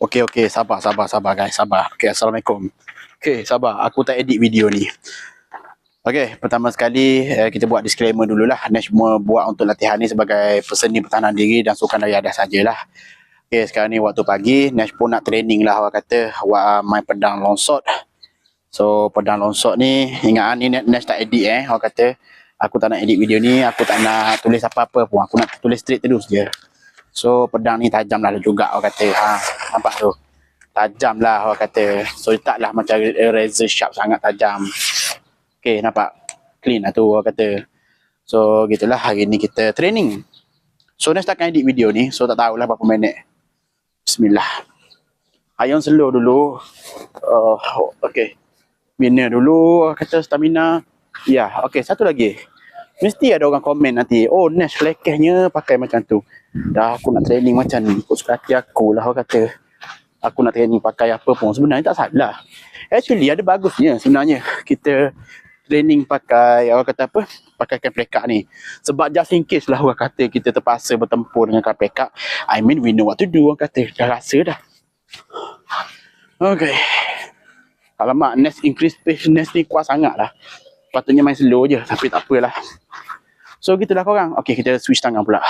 Okey okey sabar sabar sabar guys sabar. Okey assalamualaikum. Okey sabar aku tak edit video ni. Okey pertama sekali eh, kita buat disclaimer dululah. Nash cuma buat untuk latihan ni sebagai peseni pertahanan diri dan sukan dari atas sajalah. Okey sekarang ni waktu pagi Nash pun nak training lah orang kata buat uh, main pedang longsot. So pedang longsot ni ingat ah, ni Nash tak edit eh orang kata aku tak nak edit video ni aku tak nak tulis apa-apa pun aku nak tulis straight terus je. So pedang ni tajam lah juga orang kata. Ha, nampak tu. Tajam lah orang kata. So taklah macam razor sharp sangat tajam. Okay nampak. Clean lah tu orang kata. So gitulah hari ni kita training. So next takkan edit video ni. So tak tahulah berapa minit. Bismillah. Ayun slow dulu. Uh, okay. Bina dulu kata stamina. Ya, okay satu lagi. Mesti ada orang komen nanti, oh Nash lekehnya pakai macam tu. Dah aku nak training macam ni, ikut suka hati aku lah orang kata. Aku nak training pakai apa pun, sebenarnya tak salah. Actually ada bagusnya sebenarnya kita training pakai, orang kata apa, pakai kain pelekak ni. Sebab just in case lah orang kata kita terpaksa bertempur dengan pelekak. I mean we know what to do orang kata, dah rasa dah. Okay. Alamak, Nest increase pace Nest ni kuat sangat lah. Patutnya main slow je, tapi tak apalah. So gitulah korang. Okay, kita switch tangan pula.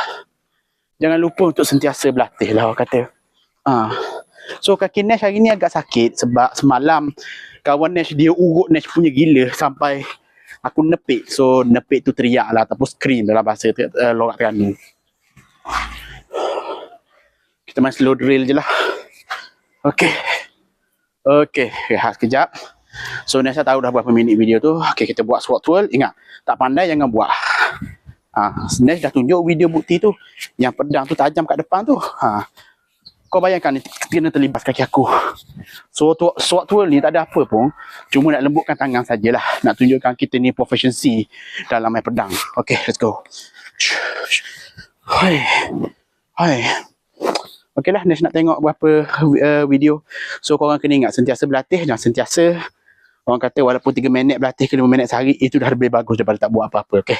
Jangan lupa untuk sentiasa berlatih lah orang kata. Ah. So kaki Nash hari ni agak sakit sebab semalam kawan Nash dia urut Nash punya gila sampai aku nepik. So nepik tu teriak lah ataupun scream dalam bahasa uh, lorak Terengganu. Kita main slow drill je lah. Okay. Okay, rehat sekejap. So Nessa tahu dah berapa minit video tu. Okay, kita buat squat twirl. Ingat, tak pandai jangan buat. Ha, Nash dah tunjuk video bukti tu. Yang pedang tu tajam kat depan tu. Ha. Kau bayangkan ni, kena terlibat kaki aku. So, tu, squat twirl ni tak ada apa pun. Cuma nak lembutkan tangan sajalah. Nak tunjukkan kita ni proficiency dalam main pedang. Okay, let's go. Hai. Hai. Okey lah, Nash nak tengok berapa uh, video. So, korang kena ingat sentiasa berlatih dan sentiasa orang kata walaupun 3 minit berlatih ke 5 minit sehari, itu dah lebih bagus daripada tak buat apa-apa. Okay.